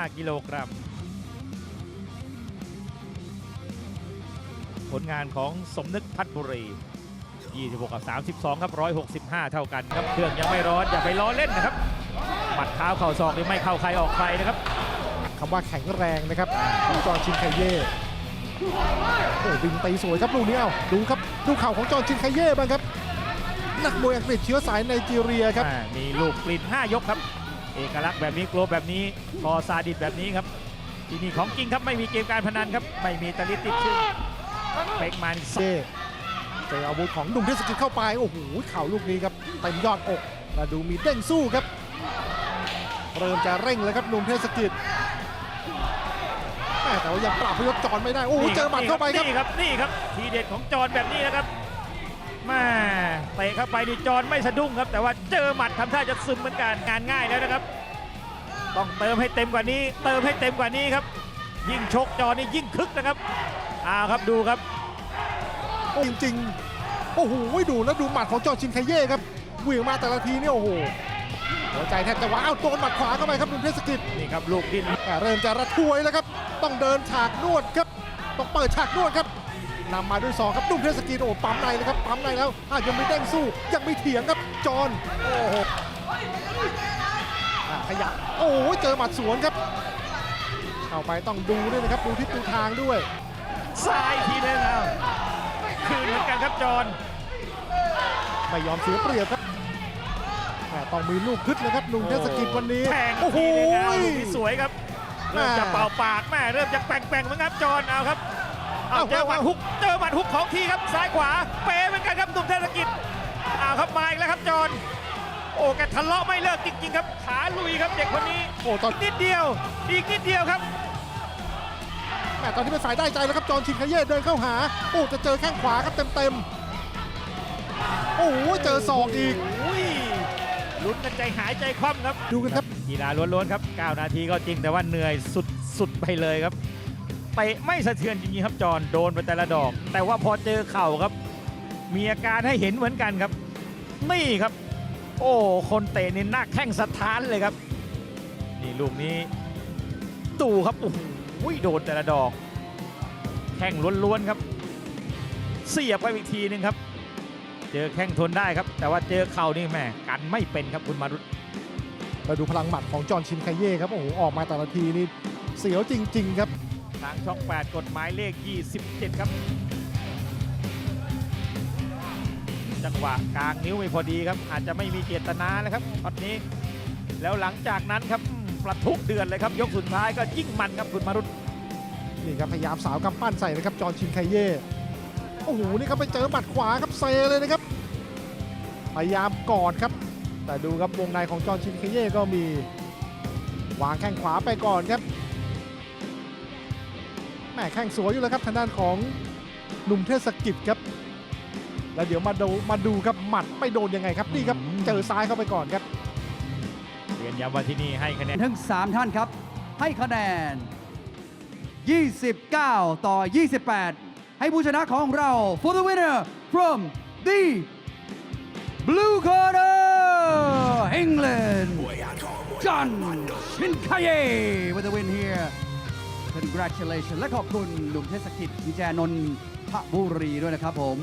65กิโลกรัม ผลงานของสมนึกพัฒบุรี 26 กับ 32 ครับ 165 เท่ากันครับ เครื่องยังไม่ร้อน อย่าไปล้อเล่นนะครับ หมัดเท้าเข่าศอกนี่ไม่เข้าใครออกใครนะครับคำว่าแข็งแรงนะครับของจอห์นชินไคเย่โอ้บินตีสวยครับลูกนี้เอาดูครับดูเข่าของจอห์นชินไคเย่บ้างครับ นักมวยอังกฤษเชื้อสายไนจีเรียครับอ่ามีลูกกลิ่น5ยกครับ เอกลักษณ์แบบนี้โกลบแบบนี้คอซาดิสแบบนี้ครับ ที่นี่ของจริงครับไม่มีเกมการพนันครับ ไม่มีตะลิดติดชื่อเป๊กมานี่เย่เจออาวุธของหนุ่มเทศกิจเข้าไป โอ้โหเข่าลูกนี้ครับเต็มยอดอกมาดูมีเด้งสู้ครับ เริ่มจะเร่งเลยครับหนุ่มเทศกิจแม่แต่ว่ายังปราบพยศจรไม่ได้ โอ้โหเจอหมัดเข้าไปครับ นี่ครับนี่ครับทีเด็ดของจอนแบบนี้นะครับแมาเตะเข้าไปนี่จอนไม่สะดุ้งครับ แต่ว่าเจอหมัดทำท่าจะซึมเหมือนกันงานง่ายแล้วนะครับ ต้องเติมให้เต็มกว่านี้ เติมให้เต็มกว่านี้ครับ ยิ่งชกจอนนี่ยิ่งคึกนะครับอ้าวครับดูครับโอ้จริงๆโอ้โหดูแล้วดูหมัดของจอร์นชินไคเย่ครับเหวี่ยงมาแต่ละทีเนี่ยโอ้โหหัวใจแทบจะว้าวโดนหมัดขวาเข้าไปครับหนุ่มเทศกิจนี่ครับลูกดิ้นอ่าเริ่มจะระทวยแล้วครับ ต้องเดินฉากนวดครับ ต้องเปิดฉากนวดครับ นำมาด้วยศอกครับดุ้มเทศกีโอ้ปั๊มในเลยครับปั๊มในแล้วอะยังไม่เด้งสู้ยังไม่เถียงครับจอนโอ้โหอะขยับโอ้โหเจอหมัดสวนครับเข้าไปต้องดูด้วยนะครับดูทิศดูทางด้วยซ้ายทีนึงเอาคืนเหมือนกันครับจอนไม่ยอมเสียเปรียบครับแหม่ต้องมีลูกคึดเลยครับหนุ่มเทศกิจวันนี้แทงโอ้โหทีนึงเอาลูกนี้สวยครับเริ่มจะอ่าเป่าปากแม่เริ่มจะแกว่งๆเหมือนกันครับจอนเอาครับเอาเอาเจอหมัดเอาฮุกเจอหมัดฮุกของทีครับซ้ายขวา เป๋เหมือนกันครับหนุ่มเทศกิจเอาครับมาอีกแล้วครับจอนโอ้แกทะเลาะไม่เลิกจริงๆครับขาลุยครับเด็กคนนี้โอ้ตอนนิดเดียว อีกนิดเดียวครับแหม่ตอนที่เป็นฝ่ายได้ใจแล้วครับจอห์นชินคาเย่เดินเข้าหาโอ้จะเจอแข้งขวาครับเต็มๆโอ้โหเจอศอกอีกอุ้ยลุ้นกันใจหายใจคว่ำครับดูกันครับกีฬาล้วนๆครับ 9 นาทีก็จริงแต่ว่าเหนื่อยสุดๆไปเลยครับ เตะไม่สะเทือนจริงๆครับจอนโดนไปแต่ละดอก แต่ว่าพอเจอเข่าครับ มีอาการให้เห็นเหมือนกันครับ นี่ครับ โอ้คนเตะนี่หน้าแข้งสะท้านเลยครับ นี่ลูกนี้ ตู่ครับโอ้โหโดนแต่ละดอก แข้งล้วนๆครับ เสียบไปอีกทีหนึงครับ เจอแข้งทนได้ครับ แต่ว่าเจอเข่านี่แม่กันไม่เป็นครับคุณมารุตมาดูพลังหมัดของจอห์นชินคาเย่ครับโอ้โหออกมาแต่ละทีนี่เสียวจริง ๆ ครับ ทางช่อง 8 กฎหมายเลข 27 ครับ จังหวะกลางนิ้วไม่พอดีครับ อาจจะไม่มีเจตนานะครับช็อตนี้ แล้วหลังจากนั้นครับประทุกเดือนเลยครับ ยกสุดท้ายก็ยิ่งมันครับคุณมารุตนี่ครับพยายามสาวกำปั้นใส่นะครับ จอห์ชินไคเย่โอ้โหนี่ครับไปเจอหมัดขวาครับเซเลยนะครับ พยายามกอดครับ แต่ดูครับวงในของจอห์ชินไคเย่ก็มีวางแข้งขวาไปก่อนครับ ม่แข้งสวยอยู่แล้วครับทางด้านของหนุ่มเทศกิจครับ แล้วเดี๋ยวมาดูมาดูครับหมัดไม่โดนยังไงครับนี่ครับเจอซ้ายเข้าไปก่อนครับเรียนย้ำว่าที่นี่ให้คะแนนทั้ง 3 ท่านครับ ให้คะแนน 29 ต่อ 28 ให้ผู้ชนะของเรา for the winner from the blue corner England John Shinkaye with the win here congratulations และขอบคุณหนุ่มเทศกิจวิแจนนท์ทบุรีด้วยนะครับผม